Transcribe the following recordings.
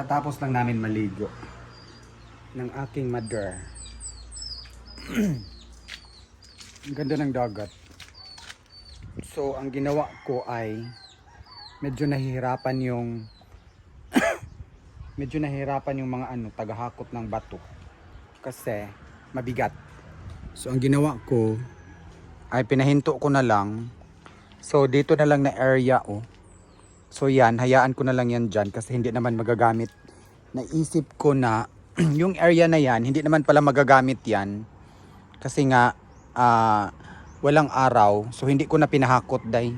Kakatapos lang namin maligo ng aking mother. ang ganda ng dagat. So, ang ginawa ko ay medyo nahihirapan yung medyo nahihirapan yung mga ano, tagahakot ng bato. Kasi mabigat. So, ang ginawa ko ay pinahinto ko na lang. So, dito na lang na area oh. So yan, hayaan ko na lang yan dyan kasi hindi naman magagamit. Naisip ko na yung area na yan, hindi naman pala magagamit yan. Kasi nga, ah, walang araw. So hindi ko na pinahakot day.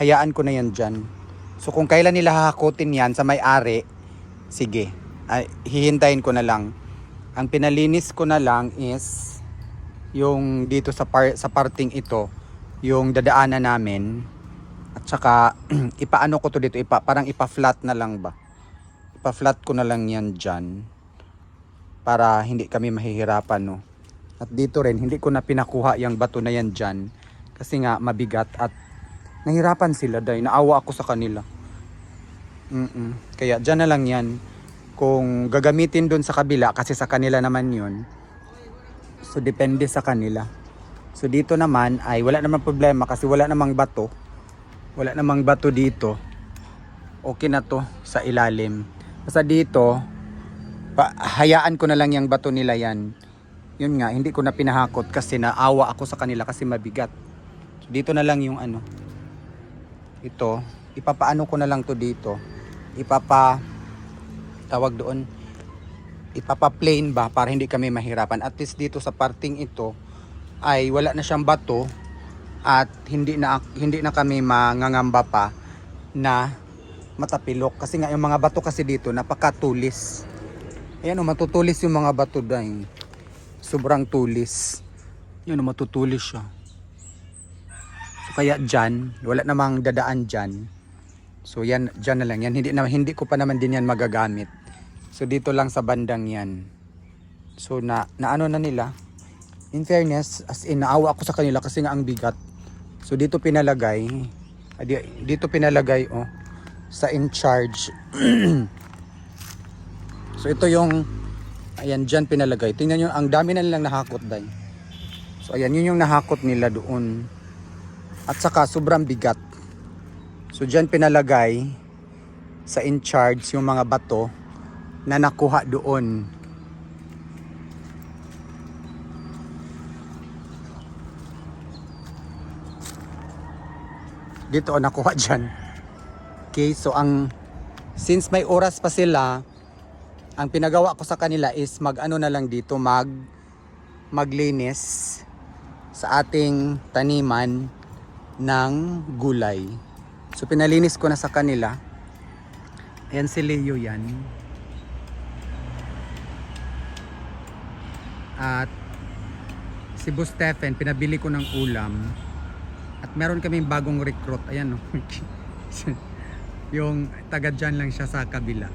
Hayaan ko na yan dyan. So kung kailan nila hahakotin yan sa may-ari, sige. Ay, hihintayin ko na lang. Ang pinalinis ko na lang is yung dito sa par sa parting ito, yung dadaanan namin, at saka, ipaano ko to dito, ipa, parang ipa-flat na lang ba? Ipa-flat ko na lang yan dyan. Para hindi kami mahihirapan, no? At dito rin, hindi ko na pinakuha yung bato na yan dyan. Kasi nga, mabigat at nahirapan sila dahil naawa ako sa kanila. Mm-mm. Kaya dyan na lang yan. Kung gagamitin dun sa kabila, kasi sa kanila naman yun. So, depende sa kanila. So, dito naman ay wala namang problema kasi wala namang bato wala namang bato dito. Okay na to sa ilalim. Basta dito pa, hayaan ko na lang yung bato nila yan. Yun nga hindi ko na pinahakot kasi naawa ako sa kanila kasi mabigat. So, dito na lang yung ano. Ito ipapaano ko na lang to dito. Ipapa tawag doon ipapa plain ba para hindi kami mahirapan. At least dito sa parting ito ay wala na siyang bato at hindi na hindi na kami mangangamba pa na matapilok kasi nga yung mga bato kasi dito napakatulis. Ayan o matutulis yung mga bato dahil sobrang tulis. Yun o matutulis siya. So kaya dyan, wala namang dadaan dyan. So yan, dyan na lang yan. Hindi, na, hindi ko pa naman din yan magagamit. So dito lang sa bandang yan. So na, na ano na nila, in fairness, as in, naawa ako sa kanila kasi nga ang bigat. So dito pinalagay, ah, di- dito pinalagay oh sa in charge. so ito yung ayan diyan pinalagay. Tingnan niyo ang dami na nilang nahakot dai. So ayan yun yung nahakot nila doon. At saka sobrang bigat. So diyan pinalagay sa in charge yung mga bato na nakuha doon. Dito nakuha dyan. Okay, so ang since may oras pa sila, ang pinagawa ko sa kanila is mag ano na lang dito, mag maglinis sa ating taniman ng gulay. So pinalinis ko na sa kanila. Ayan si Leo yan. At si Bo Stephen, pinabili ko ng ulam. At meron kaming bagong recruit. Ayan no. yung taga dyan lang siya sa kabila.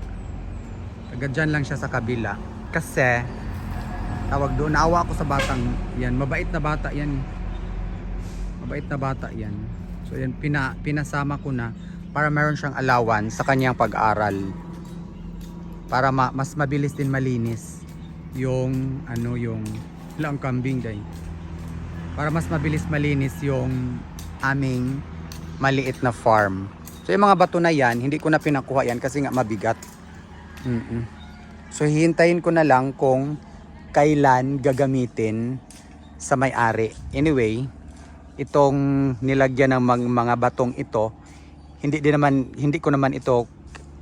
Taga dyan lang siya sa kabila. Kasi tawag doon, naawa ako sa batang yan. Mabait na bata yan. Mabait na bata yan. So yan, pina, pinasama ko na para meron siyang alawan sa kanyang pag-aral. Para ma, mas mabilis din malinis yung ano yung ilang kambing day para mas mabilis malinis yung aming maliit na farm. So yung mga bato na yan, hindi ko na pinakuha yan kasi nga mabigat. Mm-mm. So hihintayin ko na lang kung kailan gagamitin sa may-ari. Anyway, itong nilagyan ng mga batong ito, hindi din naman hindi ko naman ito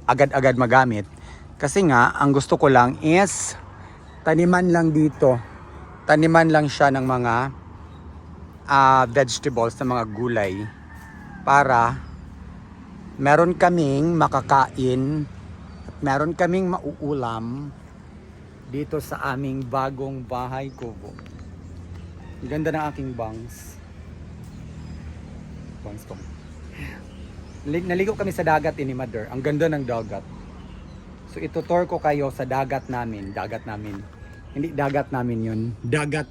agad-agad magamit. Kasi nga, ang gusto ko lang is taniman lang dito. Taniman lang siya ng mga ah, vegetables na mga gulay para meron kaming makakain at meron kaming mauulam dito sa aming bagong bahay kubo. Ganda ng aking bangs. Bangs ko. Lig- Naligo kami sa dagat ini Mother. Ang ganda ng dagat. So itutour ko kayo sa dagat namin. Dagat namin. Hindi dagat namin yun. Dagat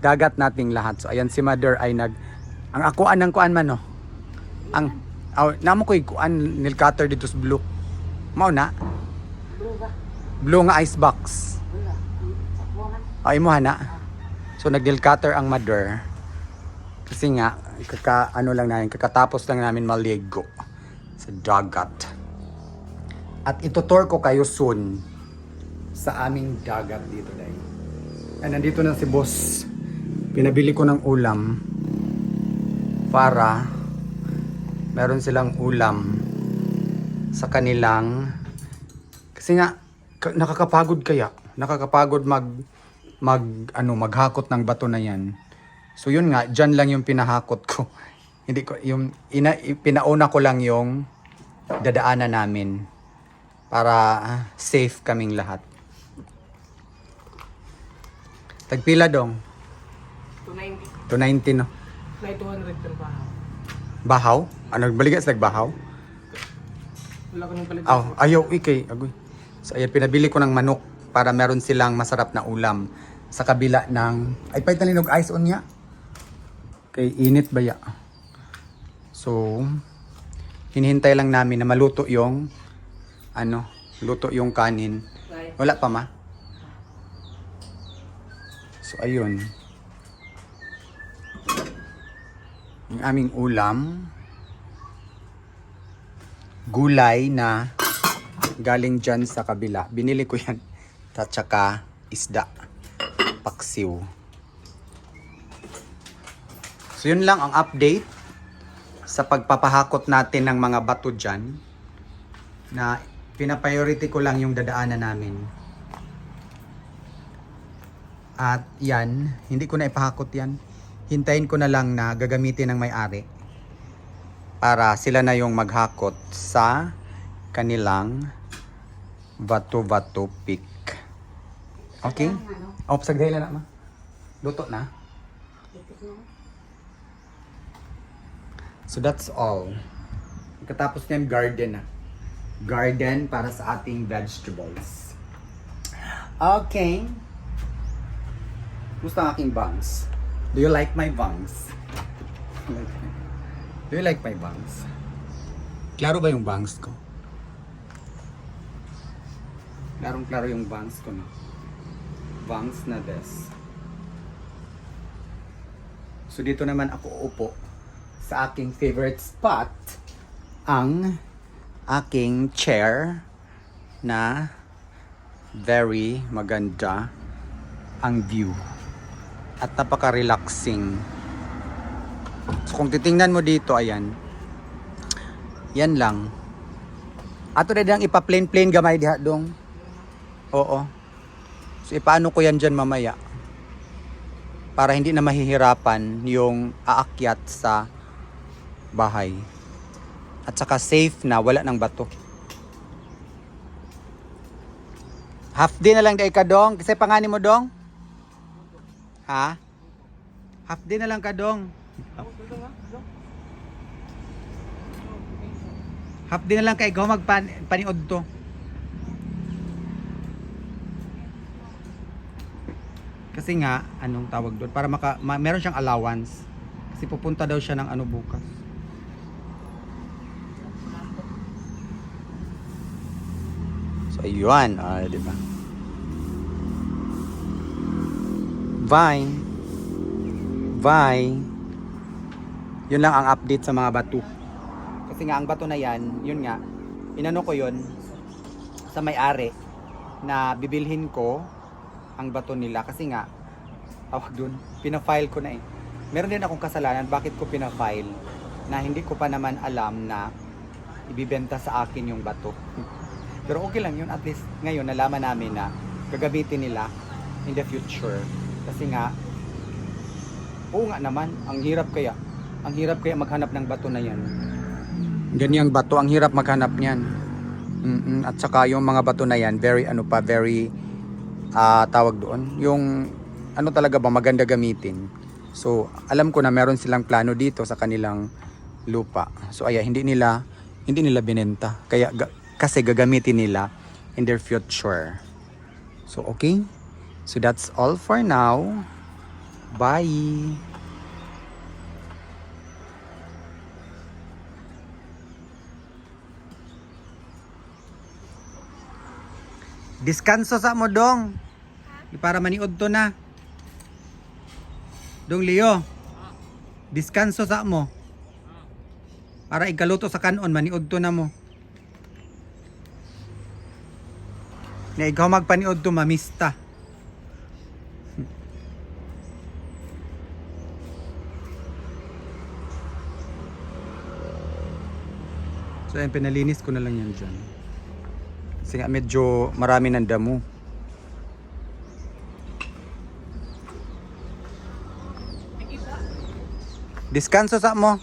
dagat nating lahat. So ayan si Mother ay nag ang akuan ng kuan man no. Ang aw namo koy kuan nil cutter dito sa blue. Mao na. Blue nga ice box. Ay mo hana. So nag-deal cutter ang mother. Kasi nga kaka ano lang namin kakatapos lang namin maligo sa dagat. At itutour ko kayo soon sa aming dagat dito dahil. And nandito na si boss. Pinabili ko ng ulam para meron silang ulam sa kanilang kasi nga ka- nakakapagod kaya. Nakakapagod mag mag ano maghakot ng bato na yan. So yun nga dyan lang yung pinahakot ko. Hindi ko yung ina, pinauna ko lang yung dadaanan namin para safe kaming lahat. Tagpila dong 290. 290 no May 200 per bahaw. bahaw ano baligas nagbahaw Wala ko nang palit. Aw, ayaw ikay. Agoy. So ayan, pinabili ko ng manok para meron silang masarap na ulam sa kabila ng ay pahit na linog ice on niya. Kay init ba ya? So hinihintay lang namin na maluto yung ano, luto yung kanin. Wala pa ma. So ayun. Yung aming ulam gulay na galing dyan sa kabila. Binili ko yan. At saka isda. Paksiw. So yun lang ang update sa pagpapahakot natin ng mga bato dyan na pinapriority ko lang yung dadaanan namin. At yan, hindi ko na ipahakot yan. Hintayin ko na lang na gagamitin ng may-ari para sila na yung maghakot sa kanilang bato-bato pick. Okay? Oh, sagday na ma. Luto na. Na. So that's all. Katapos niyan garden na. Garden para sa ating vegetables. Okay. Gusto ang aking bangs? Do you like my bangs? Do you like my bangs? Klaro ba yung bangs ko? Klarong klaro yung bangs ko na. Bangs na des. So dito naman ako uupo sa aking favorite spot ang aking chair na very maganda ang view at napaka-relaxing. So kung titingnan mo dito, ayan. Yan lang. Ato na dang ipa-plain-plain gamay diha dong. Oo. So ipaano ko yan dyan mamaya para hindi na mahihirapan yung aakyat sa bahay. At saka safe na, wala ng bato. Half day na lang day ka dong. Kasi pangani mo dong? Ha? Half day na lang ka dong. Half day na lang kay ikaw magpaniod to. Kasi nga, anong tawag doon? Para maka, ma- meron siyang allowance. Kasi pupunta daw siya ng ano bukas. So, ayun. Ah, di ba? Bye. Bye. Yun lang ang update sa mga bato. Kasi nga, ang bato na yan, yun nga, inano ko yun sa may-ari na bibilhin ko ang bato nila kasi nga tawag dun, pina-file ko na eh. Meron din akong kasalanan bakit ko pina-file na hindi ko pa naman alam na ibibenta sa akin yung bato. Pero okay lang yun, at least ngayon nalaman namin na gagamitin nila in the future. Kasi nga, oo nga naman, ang hirap kaya. Ang hirap kaya maghanap ng bato na yan. Ganyang bato, ang hirap maghanap niyan. Mm-mm. At saka yung mga bato na yan, very ano pa, very ah tawag doon, yung ano talaga ba maganda gamitin. So, alam ko na meron silang plano dito sa kanilang lupa. So, aya hindi nila hindi nila binenta. Kaya ga- kasi gagamitin nila in their future. So, okay? So, that's all for now. Bye! Diskanso sa mo dong. Para maniod to na. Dong Leo. Diskanso sa mo. Para ikaluto sa kanon maniod to na mo. Na ikaw magpaniod to mamista. So ayun, pinalinis ko na lang yan dyan. Kasi nga medyo marami ng damo. Diskanso sa mo.